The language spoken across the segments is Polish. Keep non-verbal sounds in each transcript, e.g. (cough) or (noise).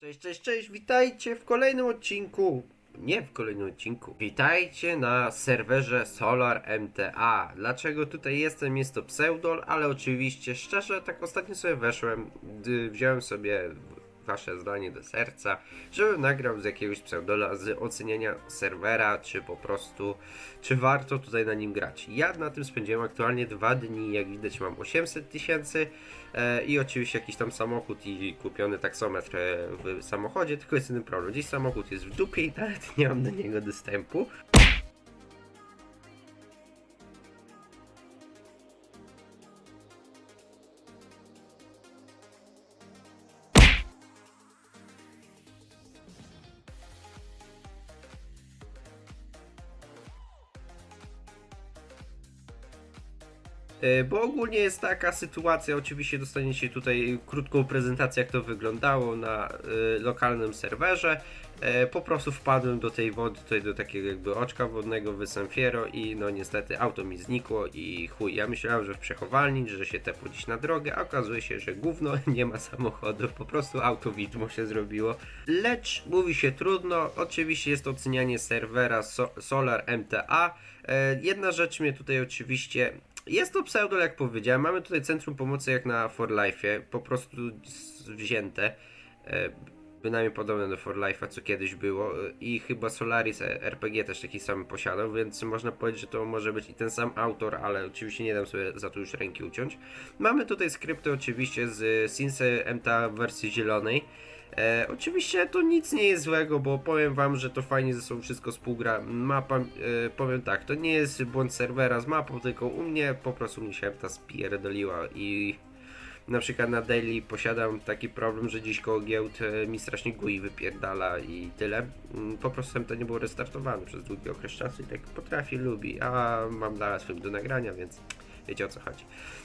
Cześć, cześć, cześć, witajcie w kolejnym odcinku. Nie w kolejnym odcinku. Witajcie na serwerze Solar MTA. Dlaczego tutaj jestem? Jest to pseudol, ale oczywiście szczerze, tak ostatnio sobie weszłem, wziąłem sobie wasze zdanie do serca, żebym nagrał z jakiegoś pseudola z oceniania serwera, czy po prostu, czy warto tutaj na nim grać. Ja na tym spędziłem aktualnie dwa dni, jak widać mam 800 tysięcy e, i oczywiście jakiś tam samochód i kupiony taksometr e, w samochodzie, tylko jest jeden problem, gdzieś samochód jest w dupie i nawet nie mam do niego dostępu. Bo ogólnie jest taka sytuacja, oczywiście dostaniecie tutaj krótką prezentację jak to wyglądało na e, lokalnym serwerze. E, po prostu wpadłem do tej wody, tutaj do takiego jakby oczka wodnego w San Fierro i no niestety auto mi znikło i chuj, ja myślałem, że w przechowalni, że się tepło gdzieś na drogę, a okazuje się, że gówno, (laughs) nie ma samochodu, po prostu auto widmo się zrobiło. Lecz mówi się trudno, oczywiście jest ocenianie serwera so Solar MTA. E, jedna rzecz mnie tutaj oczywiście jest to pseudol, jak powiedziałem. Mamy tutaj centrum pomocy jak na For Life'ie, po prostu wzięte. E, Bynajmniej podobne do For Life'a, co kiedyś było. E, I chyba Solaris RPG też taki sam posiadał, więc można powiedzieć, że to może być i ten sam autor, ale oczywiście nie dam sobie za to już ręki uciąć. Mamy tutaj skrypty oczywiście z Sinse MTA w wersji zielonej. E, oczywiście to nic nie jest złego, bo powiem wam, że to fajnie ze sobą wszystko współgra. Mapa, e, powiem tak, to nie jest błąd serwera z mapą, tylko u mnie po prostu mi się ta spierdoliła i na przykład na daily posiadam taki problem, że dziś koło giełd e, mi strasznie GUI wypierdala i tyle. Mm, Po prostu to nie było restartowane przez długi okres czasu i tak potrafi, lubi, a mam dalej film do nagrania, więc wiecie o co chodzi.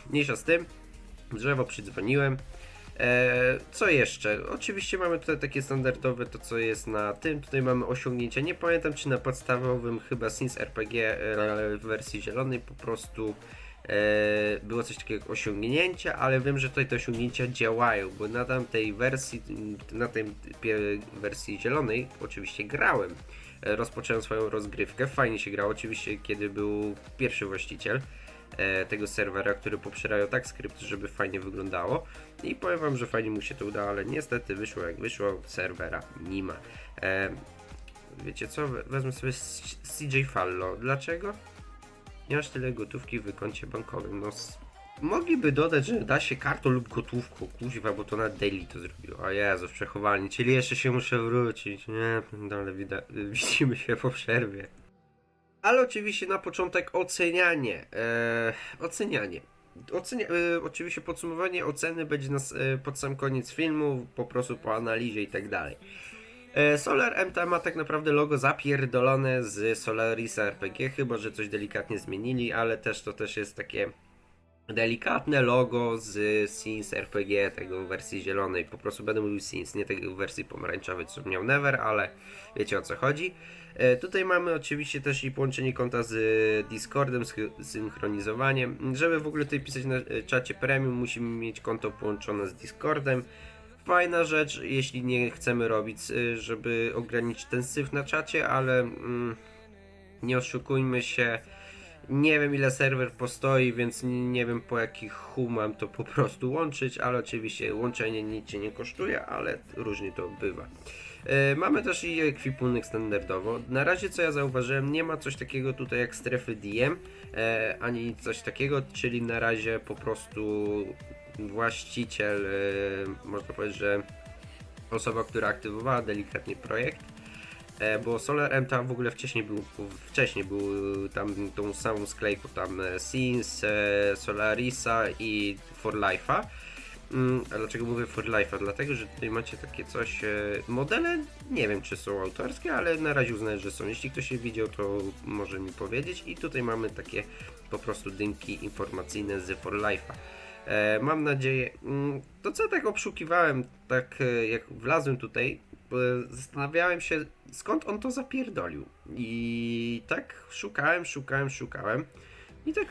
Mniejsza z tym, drzewo przydzwoniłem, co jeszcze? Oczywiście mamy tutaj takie standardowe, to co jest na tym. Tutaj mamy osiągnięcia. Nie pamiętam czy na podstawowym chyba Sims RPG e, w wersji zielonej po prostu e, było coś takiego jak osiągnięcia, ale wiem, że tutaj te osiągnięcia działają, bo na tamtej wersji, na tej wersji zielonej oczywiście grałem. E, Rozpocząłem swoją rozgrywkę. Fajnie się grało, oczywiście, kiedy był pierwszy właściciel e, tego serwera, który poprzerają tak skrypt, żeby fajnie wyglądało. I powiem wam, że fajnie mu się to udało, ale niestety wyszło jak wyszło, serwera nie ma. E, wiecie co, We- wezmę sobie CJ Fallo. Dlaczego? Nie masz tyle gotówki w koncie bankowym. No, mogliby dodać, że da się kartą lub gotówką, kuźwa, bo to na daily to zrobiło. O Jezu, w przechowalni, czyli jeszcze się muszę wrócić. Nie, ale wida- (laughs) widzimy się po przerwie. Ale oczywiście na początek ocenianie. E, ocenianie. Ocenia, e, oczywiście podsumowanie oceny będzie nas, e, pod sam koniec filmu, po prostu po analizie i tak dalej. E, Solar MT ma tak naprawdę logo zapierdolone z Solarisa RPG, chyba że coś delikatnie zmienili, ale też to też jest takie delikatne logo z Sins RPG, tego w wersji zielonej. Po prostu będę mówił Sins, nie tego w wersji pomarańczowej, co miał Never, ale wiecie o co chodzi. E, Tutaj mamy oczywiście też i połączenie konta z Discordem, z synchronizowaniem. Żeby w ogóle tutaj pisać na e, czacie premium, musimy mieć konto połączone z Discordem. Fajna rzecz, jeśli nie chcemy robić, e, żeby ograniczyć ten syf na czacie, ale mm, nie oszukujmy się. Nie wiem ile serwer postoi, więc nie, wiem po jakich hu mam to po prostu łączyć, ale oczywiście łączenie nic nie kosztuje, ale różnie to bywa. E, Mamy też i ekwipunek standardowo. Na razie co ja zauważyłem, nie ma coś takiego tutaj jak strefy DM, e, ani coś takiego, czyli na razie po prostu właściciel, e, można powiedzieć, że osoba, która aktywowała delikatnie projekt, bo Solar M tam w ogóle wcześniej był, wcześniej był tam tą samą sklejką tam e, Sins, e, Solarisa i For Life'a. Mm, a dlaczego mówię For Life'a? Dlatego, że tutaj macie takie coś, e, modele, nie wiem czy są autorskie, ale na razie uznaję, że są. Jeśli ktoś je widział, to może mi powiedzieć. I tutaj mamy takie po prostu dymki informacyjne z For Life'a. E, mam nadzieję, mm, to co tak obszukiwałem, tak e, jak wlazłem tutaj, e, zastanawiałem się skąd on to zapierdolił. I tak szukałem, szukałem, szukałem. I tak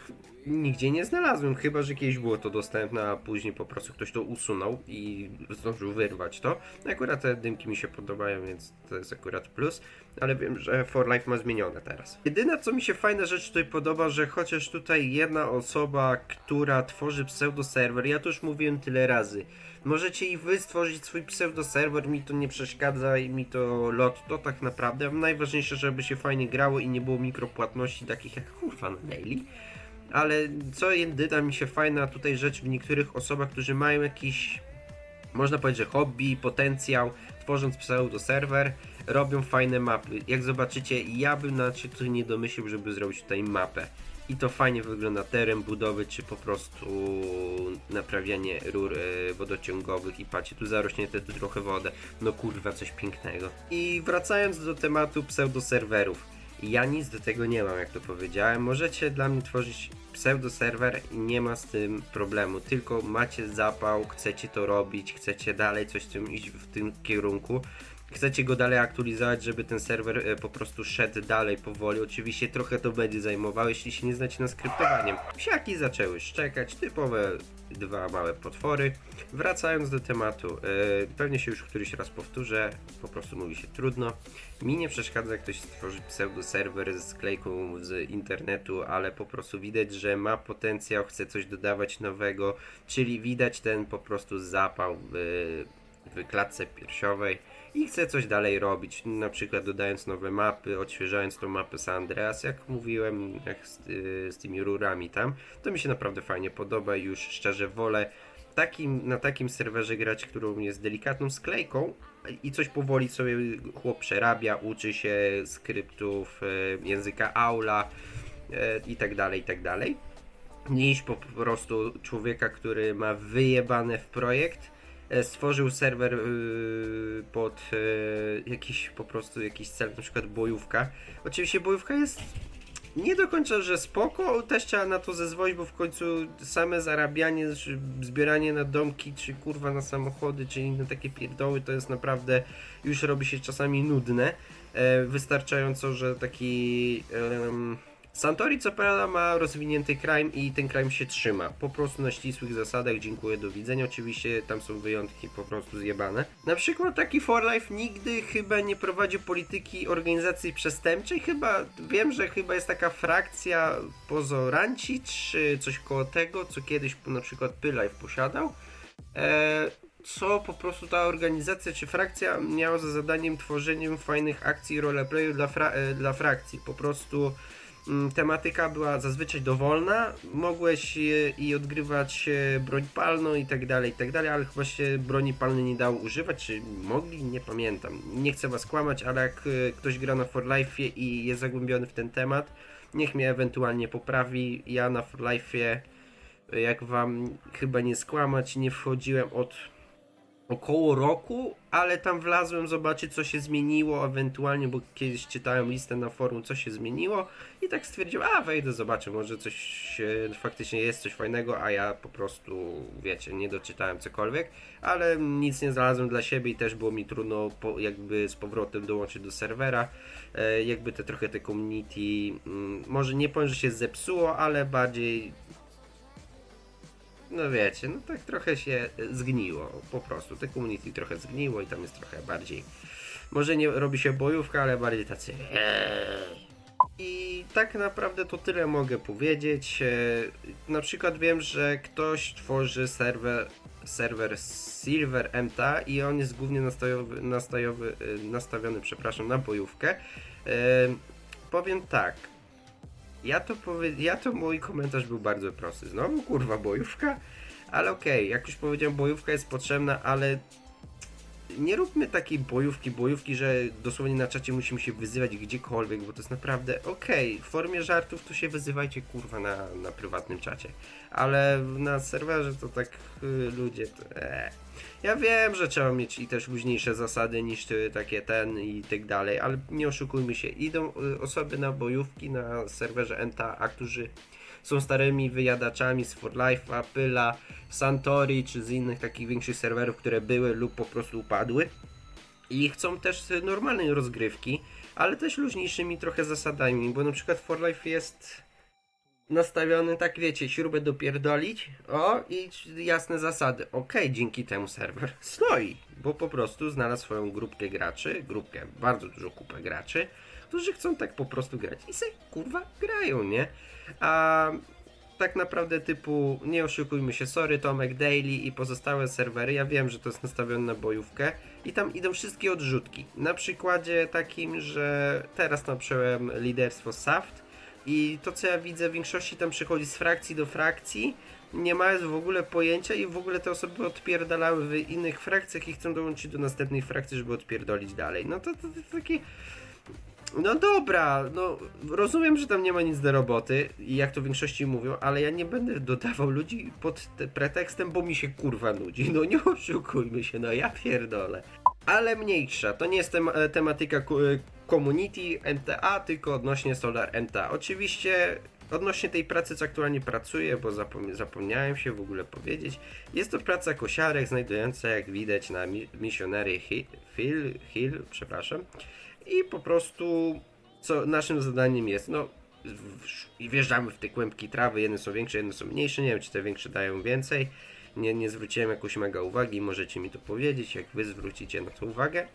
nigdzie nie znalazłem, chyba że kiedyś było to dostępne, a później po prostu ktoś to usunął i zdążył wyrwać to. Akurat te dymki mi się podobają, więc to jest akurat plus, ale wiem, że For Life ma zmienione teraz. Jedyna co mi się fajna rzecz tutaj podoba, że chociaż tutaj jedna osoba, która tworzy pseudo-serwer, ja to już mówiłem tyle razy, możecie i wy stworzyć swój pseudo-serwer, mi to nie przeszkadza i mi to lot, to tak naprawdę. Najważniejsze, żeby się fajnie grało i nie było mikropłatności takich jak kurwa na daily. Ale co jedyna mi się fajna tutaj rzecz w niektórych osobach, którzy mają jakiś, można powiedzieć, że hobby, potencjał, tworząc pseudo-serwer, robią fajne mapy. Jak zobaczycie, ja bym na się nie domyślił, żeby zrobić tutaj mapę. I to fajnie wygląda teren budowy, czy po prostu naprawianie rur e, wodociągowych i patrzcie, tu zarośnięte tu trochę wodę. No kurwa, coś pięknego. I wracając do tematu pseudo-serwerów. Ja nic do tego nie mam, jak to powiedziałem. Możecie dla mnie tworzyć pseudo-serwer i nie ma z tym problemu. Tylko macie zapał, chcecie to robić, chcecie dalej coś w tym iść w tym kierunku. Chcecie go dalej aktualizować, żeby ten serwer e, po prostu szedł dalej powoli. Oczywiście trochę to będzie zajmowało, jeśli się nie znacie na skryptowaniem. Psiaki zaczęły szczekać, typowe dwa małe potwory. Wracając do tematu, e, pewnie się już któryś raz powtórzę, po prostu mówi się trudno. Mi nie przeszkadza, jak ktoś stworzy pseudo-serwer z sklejką z internetu, ale po prostu widać, że ma potencjał, chce coś dodawać nowego, czyli widać ten po prostu zapał w, w klatce piersiowej i chce coś dalej robić, na przykład dodając nowe mapy, odświeżając tą mapę San Andreas, jak mówiłem, jak z, y, z tymi rurami tam, to mi się naprawdę fajnie podoba i już szczerze wolę takim, na takim serwerze grać, którą jest delikatną sklejką i coś powoli sobie chłop przerabia, uczy się skryptów, e, języka Aula e, i tak dalej, i tak dalej, niż po prostu człowieka, który ma wyjebane w projekt, stworzył serwer yy, pod yy, jakiś po prostu jakiś cel, na przykład bojówka. Oczywiście bojówka jest nie do końca, że spoko, też trzeba na to zezwolić, bo w końcu same zarabianie, zbieranie na domki, czy kurwa na samochody, czy inne takie pierdoły, to jest naprawdę, już robi się czasami nudne. E, wystarczająco, że taki... em, Santori co prawda ma rozwinięty crime i ten crime się trzyma. Po prostu na ścisłych zasadach, dziękuję, do widzenia. Oczywiście tam są wyjątki po prostu zjebane. Na przykład taki For Life nigdy chyba nie prowadzi polityki organizacji przestępczej. Chyba, wiem, że chyba jest taka frakcja Pozoranci, czy coś koło tego, co kiedyś na przykład Pylife posiadał. E, co po prostu ta organizacja czy frakcja miała za zadaniem tworzeniem fajnych akcji roleplayu dla, fra- e, dla frakcji. Po prostu tematyka była zazwyczaj dowolna, mogłeś e, i odgrywać e, broń palną i tak dalej, i tak dalej, ale chyba się broni palnej nie dało używać, czy mogli, nie pamiętam. Nie chcę was kłamać, ale jak e, ktoś gra na For Life i jest zagłębiony w ten temat, niech mnie ewentualnie poprawi. Ja na For Life, jak wam chyba nie skłamać, nie wchodziłem od około roku, ale tam wlazłem zobaczyć co się zmieniło ewentualnie, bo kiedyś czytałem listę na forum co się zmieniło i tak stwierdziłem, a wejdę zobaczę, może coś faktycznie jest coś fajnego, a ja po prostu, wiecie, nie doczytałem cokolwiek, ale nic nie znalazłem dla siebie i też było mi trudno po, jakby z powrotem dołączyć do serwera, e, jakby te trochę te community, mm, może nie powiem, że się zepsuło, ale bardziej no wiecie, no tak trochę się zgniło, po prostu. Te community trochę zgniło i tam jest trochę bardziej. Może nie robi się bojówka, ale bardziej tacy. "Eee". I tak naprawdę to tyle mogę powiedzieć. E, Na przykład wiem, że ktoś tworzy serwer, serwer Silver MTA i on jest głównie nastajowy, nastajowy, e, nastawiony przepraszam, na bojówkę. E, Powiem tak, ja to powie... ja to mój komentarz był bardzo prosty. Znowu kurwa bojówka? Ale okej, jak już powiedziałem, bojówka jest potrzebna, ale nie róbmy takiej bojówki, bojówki, że dosłownie na czacie musimy się wyzywać gdziekolwiek, bo to jest naprawdę okej. W formie żartów to się wyzywajcie kurwa na, na prywatnym czacie. Ale na serwerze to tak y, ludzie to. Ee. Ja wiem, że trzeba mieć i też luźniejsze zasady niż takie ten i tak dalej, ale nie oszukujmy się. Idą y, osoby na bojówki na serwerze NTA, którzy są starymi wyjadaczami z For Life'a, Pyla, Santori czy z innych takich większych serwerów, które były lub po prostu upadły. I chcą też normalnej rozgrywki, ale też luźniejszymi trochę zasadami, bo na przykład For Life jest nastawiony, tak wiecie, śrubę dopierdolić, o i jasne zasady. Okej, dzięki temu serwer (laughs) stoi, bo po prostu znalazł swoją grupkę graczy, grupkę, bardzo dużo kupę graczy, którzy chcą tak po prostu grać i se kurwa grają, nie? A tak naprawdę typu, nie oszukujmy się, sorry Tomek Daily i pozostałe serwery, ja wiem, że to jest nastawione na bojówkę i tam idą wszystkie odrzutki. Na przykładzie takim, że teraz naprzełem liderstwo Saft i to co ja widzę w większości tam przychodzi z frakcji do frakcji, nie mając w ogóle pojęcia i w ogóle te osoby odpierdalały w innych frakcjach i chcą dołączyć do następnej frakcji, żeby odpierdolić dalej. No to, to, to takie... No dobra, no rozumiem, że tam nie ma nic do roboty i jak to w większości mówią, ale ja nie będę dodawał ludzi pod te pretekstem, bo mi się kurwa nudzi. No nie oszukujmy się, no ja pierdolę. Ale mniejsza, to nie jest tem tematyka community MTA, tylko odnośnie Solar MTA. Oczywiście odnośnie tej pracy, co aktualnie pracuję, bo zapom zapomniałem się w ogóle powiedzieć, jest to praca kosiarek znajdująca, jak widać, na mi Missionary Hill, Hill, przepraszam. I po prostu, co naszym zadaniem jest, no, w- wjeżdżamy w te kłębki trawy, jedne są większe, jedne są mniejsze, nie wiem, czy te większe dają więcej. Nie, nie zwróciłem jakoś mega uwagi, możecie mi to powiedzieć, jak wy zwrócicie na to uwagę.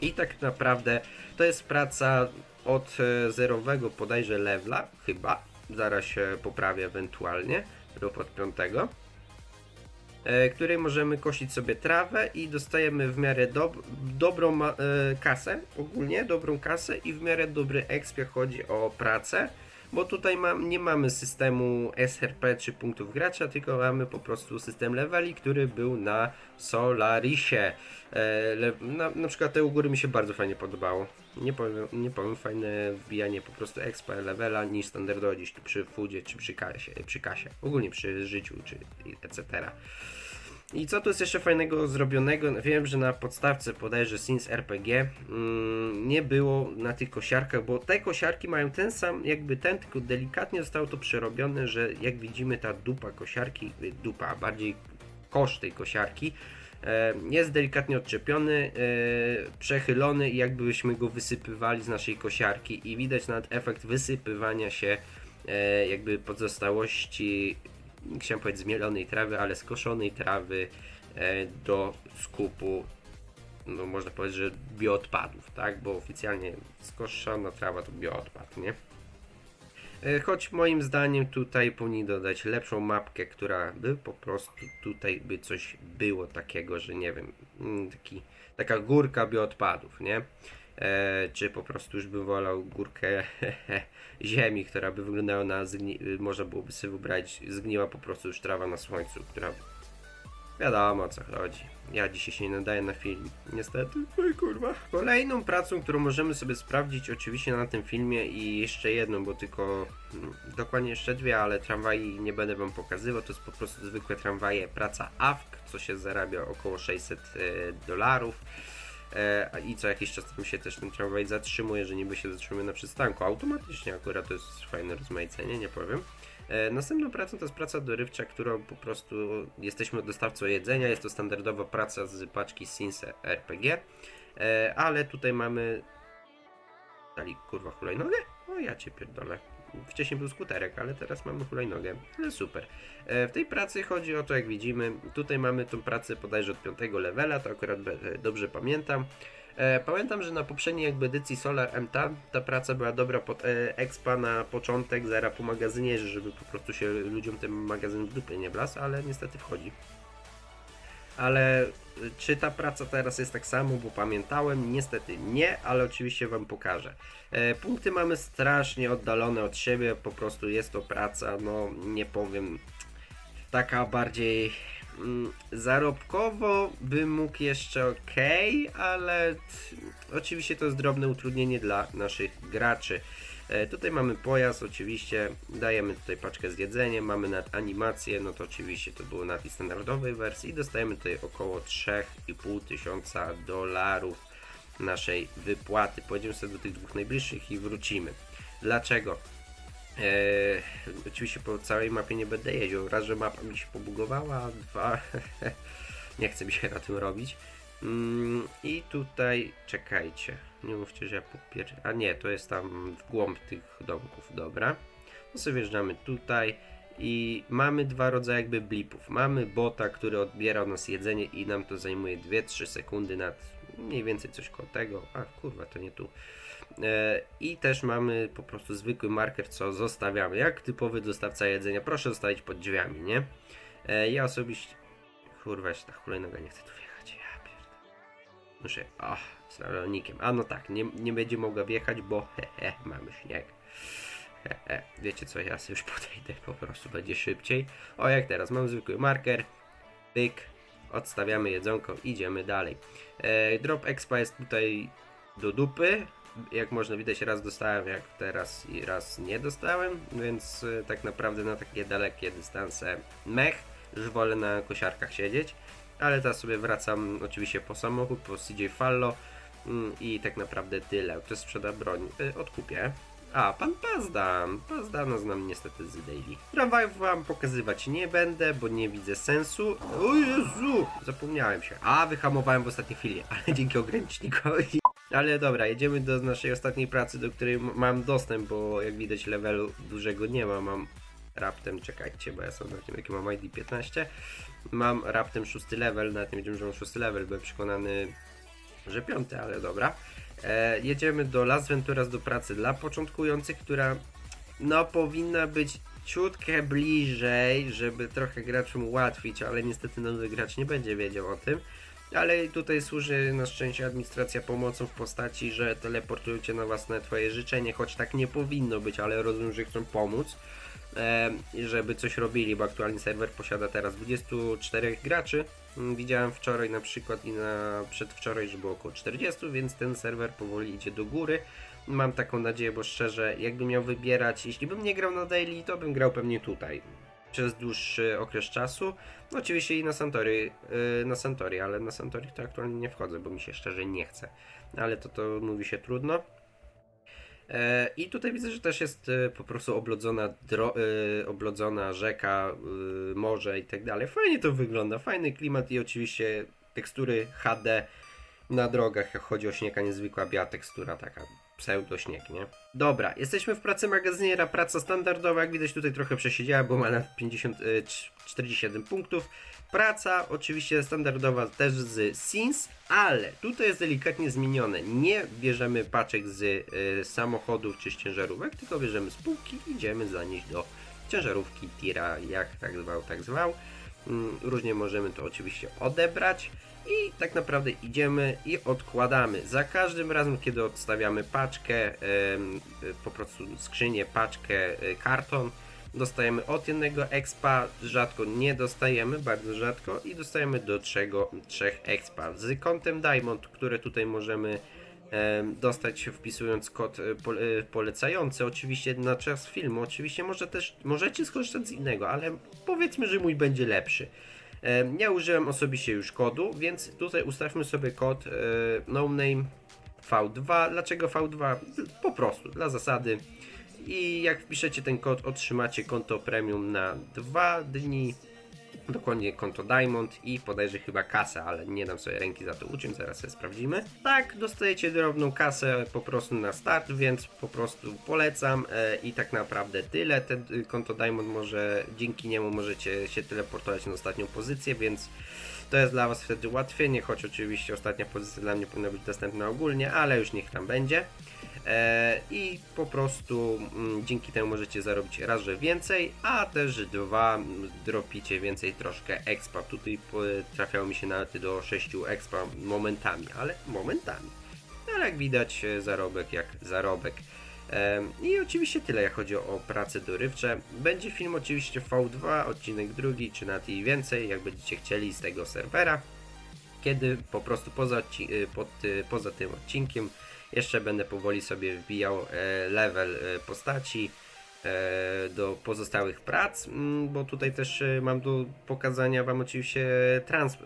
I tak naprawdę to jest praca od e, zerowego podajże levela, chyba, zaraz się poprawię ewentualnie, lub od piątego, której możemy kosić sobie trawę i dostajemy w miarę dob dobrą e, kasę, ogólnie dobrą kasę i w miarę dobry exp, chodzi o pracę, bo tutaj mam, nie mamy systemu SRP czy punktów gracza, tylko mamy po prostu system leveli, który był na Solarisie. E, le, na, na przykład te u góry mi się bardzo fajnie podobało. Nie powiem, nie powiem fajne wbijanie po prostu expa levela niż standardowo gdzieś przy foodzie czy przy kasie, przy kasie. Ogólnie przy życiu czy etc. I co tu jest jeszcze fajnego zrobionego? Wiem, że na podstawce podajże Sims RPG mm, nie było na tych kosiarkach, bo te kosiarki mają ten sam, jakby ten, tylko delikatnie zostało to przerobione, że jak widzimy ta dupa kosiarki, y, dupa, a bardziej kosz tej kosiarki e, jest delikatnie odczepiony, e, przechylony i jakbyśmy go wysypywali z naszej kosiarki i widać nawet efekt wysypywania się e, jakby pozostałości chciałem powiedzieć zmielonej trawy, ale skoszonej trawy e, do skupu, no można powiedzieć, że bioodpadów, tak? Bo oficjalnie skoszona trawa to bioodpad, nie? E, Choć moim zdaniem tutaj powinni dodać lepszą mapkę, która by po prostu tutaj by coś było takiego, że nie wiem, mm, taki, taka górka bioodpadów, nie? E, czy po prostu już bym wolał górkę (laughs) ziemi, która by wyglądała na zgni- można byłoby sobie wybrać, zgniła po prostu już trawa na słońcu, która wiadomo o co chodzi. Ja dzisiaj się nie nadaję na film, niestety. Oj kurwa. Kolejną pracą, którą możemy sobie sprawdzić oczywiście na tym filmie i jeszcze jedną, bo tylko mm, dokładnie jeszcze dwie, ale tramwaji nie będę wam pokazywał, to jest po prostu zwykłe tramwaje, praca AFK, co się zarabia około 600 e, dolarów. E, I co jakiś czas tam się też ten tramwaj zatrzymuje, że niby się zatrzymuje na przystanku. Automatycznie akurat to jest fajne rozmaicenie, nie powiem. E, Następną pracą to jest praca dorywcza, którą po prostu jesteśmy dostawcą jedzenia. Jest to standardowa praca z paczki Sims RPG. Ale tutaj mamy. Dali kurwa hulajnogę? O ja cię pierdolę. Wcześniej był skuterek, ale teraz mamy hulajnogę. Ale super. E, W tej pracy chodzi o to, jak widzimy, tutaj mamy tą pracę bodajże od 5 levela, to akurat e, dobrze pamiętam. E, Pamiętam, że na poprzedniej jakby edycji Solar MTA ta praca była dobra pod expa na początek, zara po magazynie, żeby po prostu się ludziom ten magazyn w dupie nie blas, ale niestety wchodzi. Ale y, czy ta praca teraz jest tak samo, bo pamiętałem? Niestety nie, ale oczywiście Wam pokażę. E, punkty mamy strasznie oddalone od siebie, po prostu jest to praca, no nie powiem, taka bardziej mm, zarobkowo bym mógł jeszcze ok, ale oczywiście to jest drobne utrudnienie dla naszych graczy. E, tutaj mamy pojazd, oczywiście dajemy tutaj paczkę z jedzeniem, mamy nad animację, no to oczywiście to było na tej standardowej wersji i dostajemy tutaj około 3,5 tysiąca dolarów naszej wypłaty. Pojedziemy sobie do tych dwóch najbliższych i wrócimy. Dlaczego? Eee, oczywiście po całej mapie nie będę jeździł. Raz, że mapa mi się pobugowała, dwa, (laughs) nie chce mi się na tym robić. Mm, I tutaj, czekajcie, nie mówcie, że ja popier... A nie, to jest tam w głąb tych domków, dobra. to sobie wjeżdżamy tutaj i mamy dwa rodzaje jakby blipów. Mamy bota, który odbiera od nas jedzenie i nam to zajmuje 2-3 sekundy nad mniej więcej coś koło tego. A kurwa, to nie tu. E, I też mamy po prostu zwykły marker, co zostawiamy. Jak typowy dostawca jedzenia. Proszę zostawić pod drzwiami, nie? E, Ja osobiście. Kurwa, jeszcze ta hulajnoga nie chce tu wjechać. Muszę. O, z rolnikiem. A no tak, nie, nie będzie mogła wjechać, bo hehe, mamy śnieg. Hehe. Wiecie co, ja już (laughs) podejdę, po prostu będzie szybciej. O, jak teraz, mam zwykły marker. Pyk. Odstawiamy jedzonko, idziemy dalej. E, drop expa jest tutaj do dupy. Jak można widać, raz dostałem, jak teraz i raz nie dostałem, więc e, tak naprawdę na takie dalekie dystanse mech, już wolę na kosiarkach siedzieć. Ale teraz sobie wracam oczywiście po samochód, po CJ Fallo mm, i tak naprawdę tyle. Kto sprzeda broń, y, odkupię. A, pan Pazdan. Pazdana znam niestety z Daily. Tramwajów wam pokazywać nie będę, bo nie widzę sensu. O Jezu! Zapomniałem się. A, wyhamowałem w ostatniej chwili, (laughs) ale dzięki ogranicznikowi. Ale dobra, jedziemy do naszej ostatniej pracy, do której mam dostęp, bo jak widać levelu dużego nie ma. Mam raptem, czekajcie, bo ja sobie na tym jaki mam ID 15. Mam raptem szósty level, na tym wiedziałem, że mam szósty level, byłem przekonany, że piąty, ale dobra. E, jedziemy do Las Venturas do pracy dla początkujących, która no powinna być ciutkę bliżej, żeby trochę graczom ułatwić, ale niestety nowy gracz nie będzie wiedział o tym. Ale tutaj służy na szczęście administracja pomocą w postaci, że teleportują cię na własne twoje życzenie, choć tak nie powinno być, ale rozumiem, że chcą pomóc żeby coś robili, bo aktualnie serwer posiada teraz 24 graczy. Mm, Widziałem wczoraj na przykład i na przedwczoraj, że było około 40, więc ten serwer powoli idzie do góry. Mam taką nadzieję, bo szczerze, jakbym miał wybierać, jeśli bym nie grał na daily, to bym grał pewnie tutaj przez dłuższy okres czasu. No, oczywiście i na Santory, yy, na Santory, ale na Santory to aktualnie nie wchodzę, bo mi się szczerze nie chce. Ale to to mówi się trudno. E, I tutaj widzę, że też jest e, po prostu oblodzona, dro, e, oblodzona rzeka, morze i tak dalej. Fajnie to wygląda, fajny klimat i oczywiście tekstury HD na drogach, jak chodzi o śnieg, a niezwykła biała tekstura, taka pseudo śnieg, nie? Dobra, jesteśmy w pracy magazyniera, praca standardowa, jak widać tutaj trochę przesiedziała, bo ma na 50, e, cz- 47 punktów. Praca oczywiście standardowa też z Sins, ale tutaj jest delikatnie zmienione. Nie bierzemy paczek z y, samochodów czy z ciężarówek, tylko bierzemy z półki i idziemy zanieść do ciężarówki tira, jak tak zwał, tak zwał. Mm, Różnie możemy to oczywiście odebrać i tak naprawdę idziemy i odkładamy. Za każdym razem, kiedy odstawiamy paczkę, po prostu skrzynię, paczkę, y, karton, dostajemy od jednego expa, rzadko nie dostajemy, bardzo rzadko i dostajemy do trzego, trzech expa. Z kontem Diamond, które tutaj możemy em, dostać wpisując kod e, e, polecający, oczywiście na czas filmu, oczywiście może też, możecie skorzystać z innego, ale powiedzmy, że mój będzie lepszy. Ja użyłem osobiście już kodu, więc tutaj ustawmy sobie kod e, no name V2. Dlaczego V2? Po prostu, dla zasady. I jak wpiszecie ten kod, otrzymacie konto premium na 2 dni. Dokładnie konto Diamond i podajże chyba kasę, ale nie dam sobie ręki za to uciąć, zaraz sobie sprawdzimy. Tak, dostajecie drobną kasę po prostu na start, więc po prostu polecam e, i tak naprawdę tyle. Ten y, konto Diamond może, dzięki niemu możecie się teleportować na ostatnią pozycję, więc to jest dla Was wtedy ułatwienie, choć oczywiście ostatnia pozycja dla mnie powinna być dostępna ogólnie, ale już niech tam będzie. E, I po prostu mm, dzięki temu możecie zarobić raz, że więcej, a też dwa, dropicie więcej troszkę expa. Tutaj po, trafiało mi się nawet do 6 expa momentami, ale momentami. Ale jak widać, e, zarobek jak zarobek. I oczywiście tyle, jak chodzi o prace dorywcze. Będzie film oczywiście V2, odcinek drugi, czy nawet i więcej, jak będziecie chcieli z tego serwera kiedy po prostu poza, poza tym odcinkiem jeszcze będę powoli sobie wbijał e, level e, postaci e, do pozostałych prac, mm, bo tutaj też mam do pokazania Wam oczywiście trans,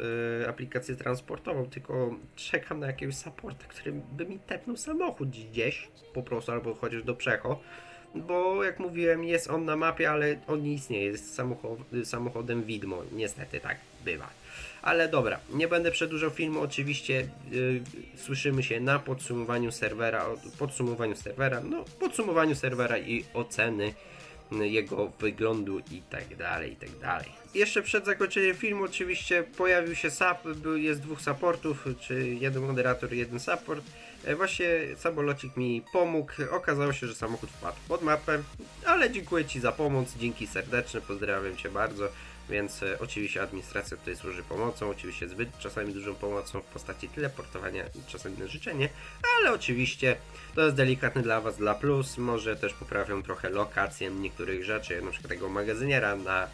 aplikację transportową, tylko czekam na jakiegoś supporta, który by mi tepnął samochód gdzieś po prostu, albo chociaż do przecho. Bo jak mówiłem, jest on na mapie, ale on nie istnieje. Jest samochod, samochodem widmo. Niestety tak bywa. Ale dobra, nie będę przedłużał filmu. Oczywiście yy, słyszymy się na podsumowaniu serwera. Podsumowaniu serwera, no podsumowaniu serwera i oceny jego wyglądu i tak dalej, i tak dalej. Jeszcze przed zakończeniem filmu oczywiście pojawił się sap, jest dwóch supportów, czy jeden moderator, jeden support. E, Właśnie samolocik mi pomógł, okazało się, że samochód wpadł pod mapę, ale dziękuję Ci za pomoc, dzięki serdeczne, pozdrawiam Cię bardzo. Więc e, oczywiście administracja tutaj służy pomocą, oczywiście zbyt czasami dużą pomocą w postaci teleportowania czasami na życzenie, ale oczywiście to jest delikatny dla Was, dla plus, może też poprawią trochę lokację niektórych rzeczy, na przykład tego magazyniera na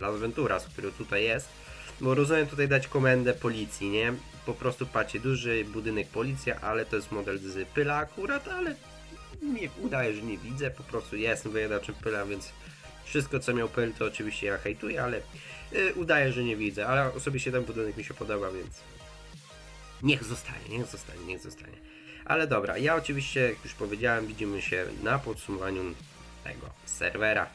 Las Venturas, który tutaj jest, bo rozumiem tutaj dać komendę policji, nie? Po prostu patrzcie, duży budynek policja, ale to jest model z pyla akurat, ale nie udaje, że nie widzę, po prostu jestem wyjadaczem pyla, więc wszystko co miał pyl to oczywiście ja hejtuję, ale y, udaje, że nie widzę, ale osobiście ten budynek mi się podoba, więc niech zostanie, niech zostanie, niech zostanie. Ale dobra, ja oczywiście, jak już powiedziałem, widzimy się na podsumowaniu tego serwera.